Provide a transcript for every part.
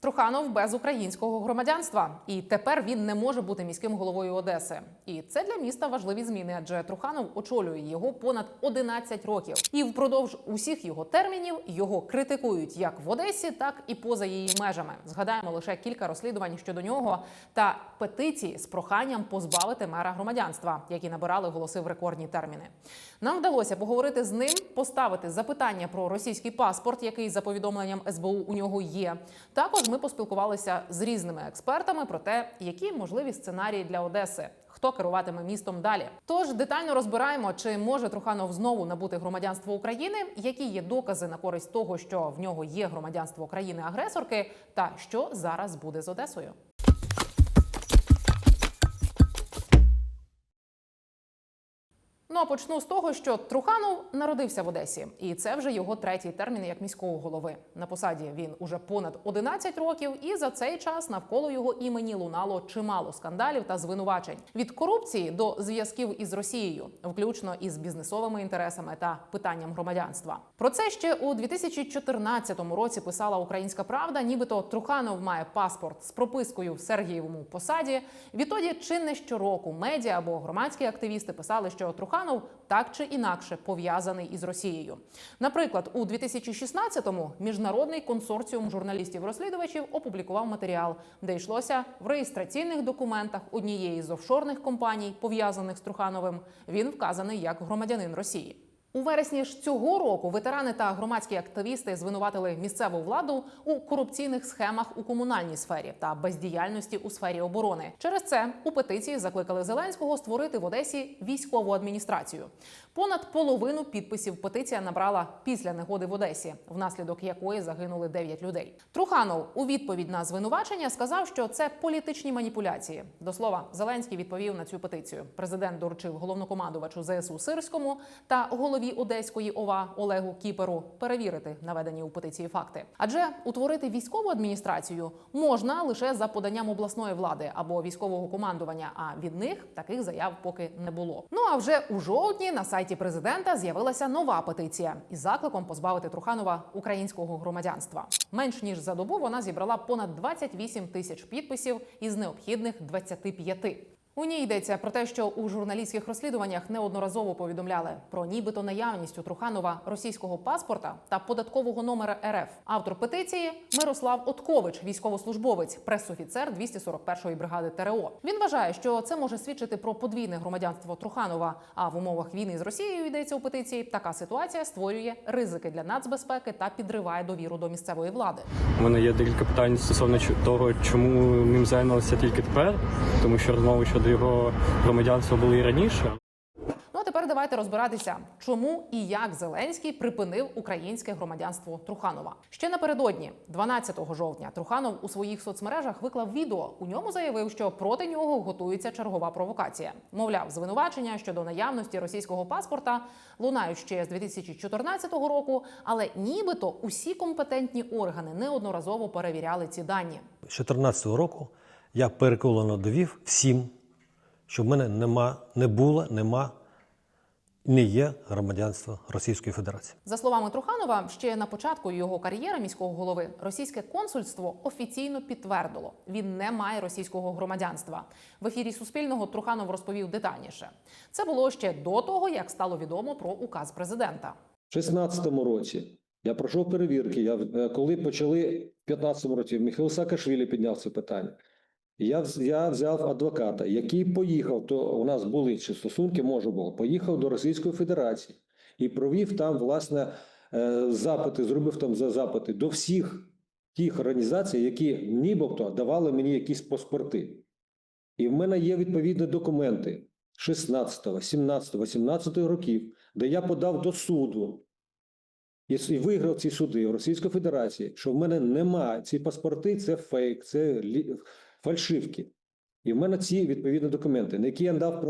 Труханов без українського громадянства, і тепер він не може бути міським головою Одеси. І це для міста важливі зміни, адже Труханов очолює його понад 11 років. І впродовж усіх його термінів його критикують як в Одесі, так і поза її межами. Згадаємо лише кілька розслідувань щодо нього та петиції з проханням позбавити мера громадянства, які набирали голоси в рекордні терміни. Нам вдалося поговорити з ним, поставити запитання про російський паспорт, який за повідомленням СБУ у нього є. Також ми поспілкувалися з різними експертами про те, які можливі сценарії для Одеси. Хто керуватиме містом далі? Тож детально розбираємо, чи може Труханов знову набути громадянство України, які є докази на користь того, що в нього є громадянство країни-агресорки, та що зараз буде з Одесою. А почну з того, що Труханов народився в Одесі, і це вже його третій термін як міського голови. На посаді він уже понад 11 років, і за цей час навколо його імені лунало чимало скандалів та звинувачень від корупції до зв'язків із Росією, включно із бізнесовими інтересами та питанням громадянства. Про це ще у 2014 році писала Українська Правда. Нібито Труханов має паспорт з пропискою в Сергієвому посаді. Відтоді чи не щороку медіа або громадські активісти писали, що Труханов так чи інакше пов'язаний із Росією. Наприклад, у 2016-му міжнародний консорціум журналістів-розслідувачів опублікував матеріал, де йшлося в реєстраційних документах однієї з офшорних компаній, пов'язаних з Трухановим. Він вказаний як громадянин Росії. У вересні ж цього року ветерани та громадські активісти звинуватили місцеву владу у корупційних схемах у комунальній сфері та бездіяльності у сфері оборони. Через це у петиції закликали Зеленського створити в Одесі військову адміністрацію. Понад половину підписів петиція набрала після негоди в Одесі, внаслідок якої загинули 9 людей. Труханов у відповідь на звинувачення сказав, що це політичні маніпуляції. До слова, Зеленський відповів на цю петицію. Президент доручив головнокомандувачу ЗСУ Сирському та голові Одеської ОВА Олегу Кіперу перевірити наведені у петиції факти. Адже утворити військову адміністрацію можна лише за поданням обласної влади або військового командування. А від них таких заяв поки не було. Ну а вже у жовтні на сайті президента з'явилася нова петиція із закликом позбавити Труханова українського громадянства. Менш ніж за добу вона зібрала понад 28 тисяч підписів із необхідних 25. У ній йдеться про те, що у журналістських розслідуваннях неодноразово повідомляли про нібито наявність у Труханова російського паспорта та податкового номера РФ. Автор петиції Мирослав Откович, військовослужбовець, пресофіцер 241-ї бригади ТРО. Він вважає, що це може свідчити про подвійне громадянство Труханова. А в умовах війни з Росією йдеться у петиції. Така ситуація створює ризики для нацбезпеки та підриває довіру до місцевої влади. У мене є декілька питань стосовно того, чому ним зайнялися тільки тепер, тому що розмови щодо його громадянства були і раніше. Ну а тепер давайте розбиратися, чому і як Зеленський припинив українське громадянство Труханова. Ще напередодні, 12 жовтня, Труханов у своїх соцмережах виклав відео. У ньому заявив, що проти нього готується чергова провокація. Мовляв, звинувачення щодо наявності російського паспорта лунають ще з 2014 року, але нібито усі компетентні органи неодноразово перевіряли ці дані. З 2014 року я переконано довів всім, що в мене нема, не було, нема, не є громадянства Російської Федерації. За словами Труханова, ще на початку його кар'єри міського голови російське консульство офіційно підтвердило, він не має російського громадянства. В ефірі Суспільного Труханов розповів детальніше. Це було ще до того, як стало відомо про указ президента. В 16-му році я пройшов перевірки. Я, е, коли почали в 15-му році, Михайло Саакашвілі підняв це питання. Я, я взяв адвоката, який поїхав, то у нас були чи стосунки, може було, поїхав до Російської Федерації і провів там, власне, е, запити, зробив там за запити до всіх тих організацій, які нібито давали мені якісь паспорти. І в мене є відповідні документи 16, 17, 18 років, де я подав до суду і, виграв ці суди в Російській Федерації, що в мене немає ці паспорти, це фейк, це фальшивки. І в мене ці відповідні документи, на які я дав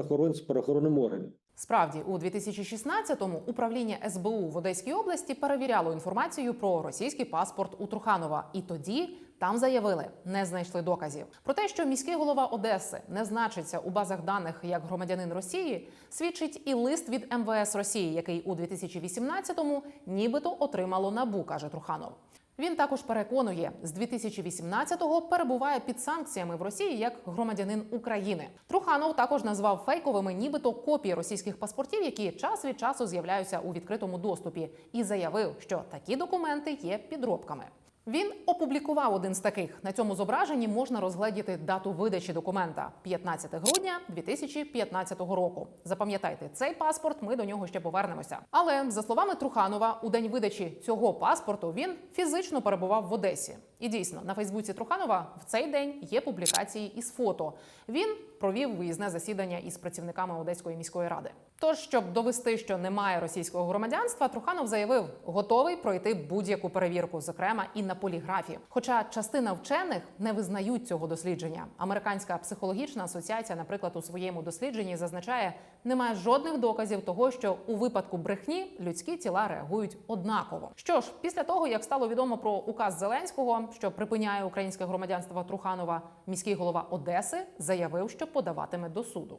правоохоронним органам. Справді, у 2016-му управління СБУ в Одеській області перевіряло інформацію про російський паспорт у Труханова, і тоді там заявили, не знайшли доказів. Про те, що міський голова Одеси не значиться у базах даних як громадянин Росії, свідчить і лист від МВС Росії, який у 2018-му нібито отримало набу, каже Труханов. Він також переконує, з 2018-го перебуває під санкціями в Росії як громадянин України. Труханов також назвав фейковими, нібито копії російських паспортів, які час від часу з'являються у відкритому доступі, і заявив, що такі документи є підробками. Він опублікував один з таких. На цьому зображенні можна розгледіти дату видачі документа 15 грудня 2015 року. Запам'ятайте, цей паспорт. Ми до нього ще повернемося. Але за словами Труханова, у день видачі цього паспорту він фізично перебував в Одесі. І дійсно на Фейсбуці Труханова в цей день є публікації із фото. Він провів виїзне засідання із працівниками Одеської міської ради. Тож, щоб довести, що немає російського громадянства, Труханов заявив, готовий пройти будь-яку перевірку, зокрема і на поліграфі. Хоча частина вчених не визнають цього дослідження. Американська психологічна асоціація, наприклад, у своєму дослідженні зазначає, немає жодних доказів того, що у випадку брехні людські тіла реагують однаково. Що ж, після того як стало відомо про указ Зеленського, що припиняє українське громадянство Труханова, міський голова Одеси заявив, що подаватиме до суду.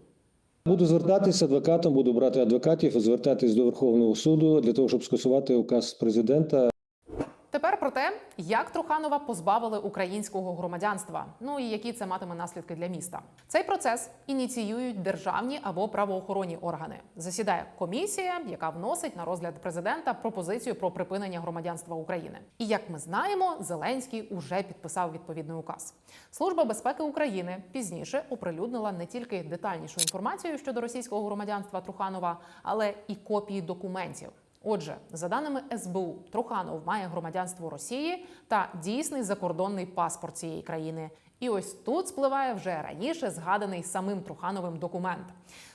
Буду звертатися адвокатом, буду брати адвокатів, звертатись до Верховного суду для того, щоб скасувати указ президента. Тепер про те, як Труханова позбавили українського громадянства, ну і які це матиме наслідки для міста. Цей процес ініціюють державні або правоохоронні органи. Засідає комісія, яка вносить на розгляд президента пропозицію про припинення громадянства України. І як ми знаємо, Зеленський уже підписав відповідний указ. Служба безпеки України пізніше оприлюднила не тільки детальнішу інформацію щодо російського громадянства Труханова, але і копії документів. Отже, за даними СБУ, Труханов має громадянство Росії та дійсний закордонний паспорт цієї країни. І ось тут спливає вже раніше згаданий самим Трухановим документ.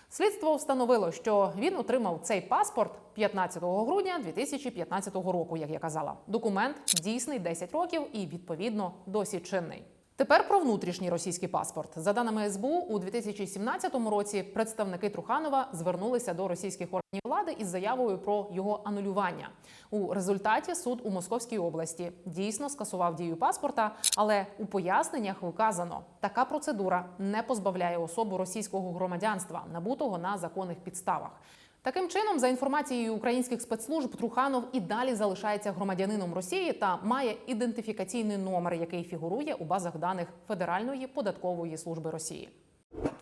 Слідство встановило, що він отримав цей паспорт 15 грудня 2015 року, як я казала. Документ дійсний 10 років і відповідно досі чинний. Тепер про внутрішній російський паспорт. За даними СБУ, у 2017 році представники Труханова звернулися до російських органів влади із заявою про його анулювання. У результаті суд у Московській області дійсно скасував дію паспорта, але у поясненнях вказано, така процедура не позбавляє особу російського громадянства, набутого на законних підставах. Таким чином, за інформацією українських спецслужб, Труханов і далі залишається громадянином Росії та має ідентифікаційний номер, який фігурує у базах даних Федеральної податкової служби Росії.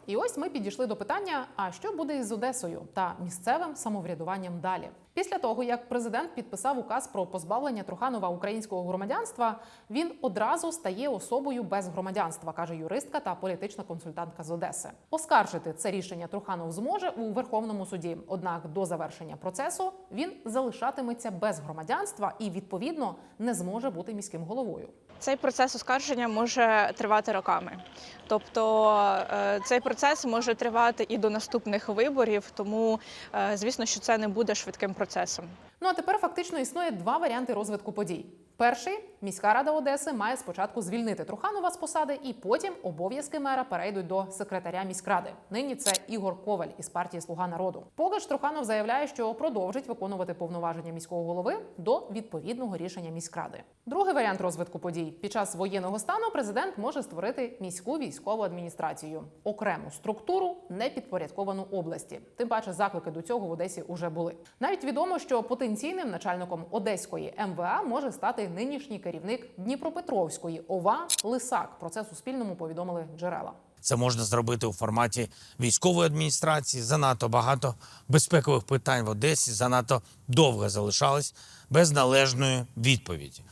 І ось ми підійшли до питання: а що буде із Одесою та місцевим самоврядуванням далі? Після того, як президент підписав указ про позбавлення Труханова українського громадянства, він одразу стає особою без громадянства, каже юристка та політична консультантка з Одеси. Оскаржити це рішення Труханов зможе у Верховному суді. Однак до завершення процесу він залишатиметься без громадянства і відповідно не зможе бути міським головою. Цей процес оскарження може тривати роками. Тобто е, цей процес може тривати і до наступних виборів, тому е, звісно, що це не буде швидким процесом. Ну а тепер фактично існує два варіанти розвитку подій. Перший міська рада Одеси має спочатку звільнити Труханова з посади, і потім обов'язки мера перейдуть до секретаря міськради. Нині це Ігор Коваль із партії Слуга народу. Поки ж Труханов заявляє, що продовжить виконувати повноваження міського голови до відповідного рішення міськради. Другий варіант розвитку подій під час воєнного стану президент може створити міську військову адміністрацію, окрему структуру, не підпорядковану області. Тим паче заклики до цього в Одесі уже були. Навіть відомо, що потенційним начальником Одеської МВА може стати нинішній керівник Дніпропетровської ОВА Лисак. Про це Суспільному повідомили джерела. Це можна зробити у форматі військової адміністрації. Занадто багато безпекових питань в Одесі занадто довго залишались без належної відповіді.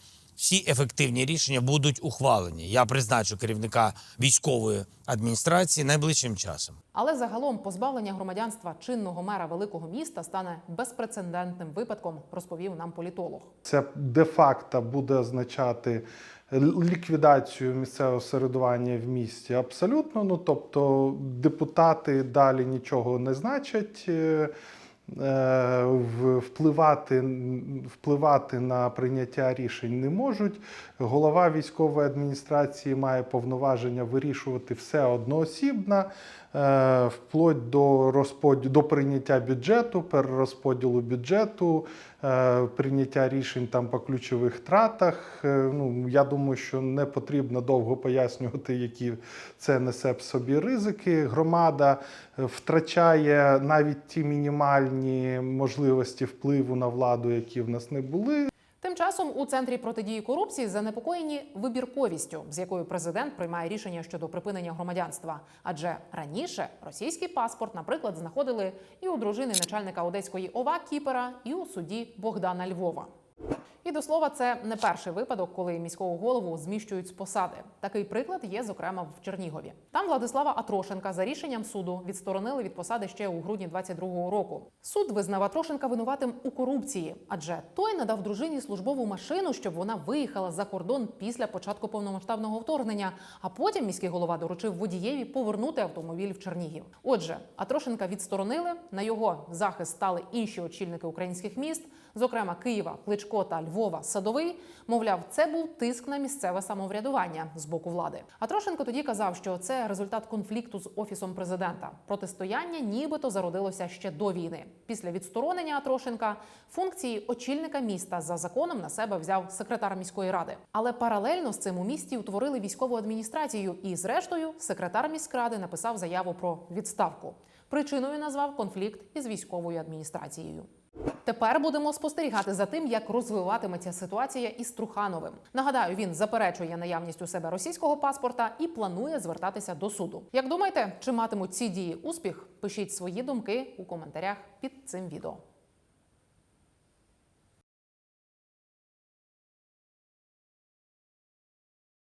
Всі ефективні рішення будуть ухвалені. Я призначу керівника військової адміністрації найближчим часом. Але загалом позбавлення громадянства чинного мера великого міста стане безпрецедентним випадком, розповів нам політолог. Це де-факто буде означати ліквідацію місцевого середування в місті абсолютно. Ну тобто депутати далі нічого не значать. Е, Впливати, впливати на прийняття рішень не можуть. Голова військової адміністрації має повноваження вирішувати все одноосібно, вплоть до розподілу до прийняття бюджету, перерозподілу бюджету, е, прийняття рішень там по ключових тратах. Е, Ну я думаю, що не потрібно довго пояснювати, які це несе в собі ризики. Громада е, втрачає навіть ті мінімальні можливості впливу на владу, які в нас не були. Тим часом у центрі протидії корупції занепокоєні вибірковістю, з якою президент приймає рішення щодо припинення громадянства. Адже раніше російський паспорт, наприклад, знаходили і у дружини начальника одеської ОВА Кіпера, і у суді Богдана Львова. І до слова, це не перший випадок, коли міського голову зміщують з посади. Такий приклад є, зокрема, в Чернігові. Там Владислава Атрошенка за рішенням суду відсторонили від посади ще у грудні 22-го року. Суд визнав Атрошенка винуватим у корупції, адже той надав дружині службову машину, щоб вона виїхала за кордон після початку повномасштабного вторгнення. А потім міський голова доручив водієві повернути автомобіль в Чернігів. Отже, Атрошенка відсторонили. На його захист стали інші очільники українських міст, зокрема Києва, Кличко та Львова, Садовий. Мовляв, це був тиск на місцеве самоврядування з боку влади. А Трошенко тоді казав, що це результат конфлікту з офісом президента. Протистояння нібито зародилося ще до війни. Після відсторонення Атрошенка функції очільника міста за законом на себе взяв секретар міської ради. Але паралельно з цим у місті утворили військову адміністрацію, і зрештою секретар міськради написав заяву про відставку. Причиною назвав конфлікт із військовою адміністрацією. Тепер будемо спостерігати за тим, як розвиватиметься ситуація із Трухановим. Нагадаю, він заперечує наявність у себе російського паспорта і планує звертатися до суду. Як думаєте, чи матимуть ці дії успіх? Пишіть свої думки у коментарях під цим відео.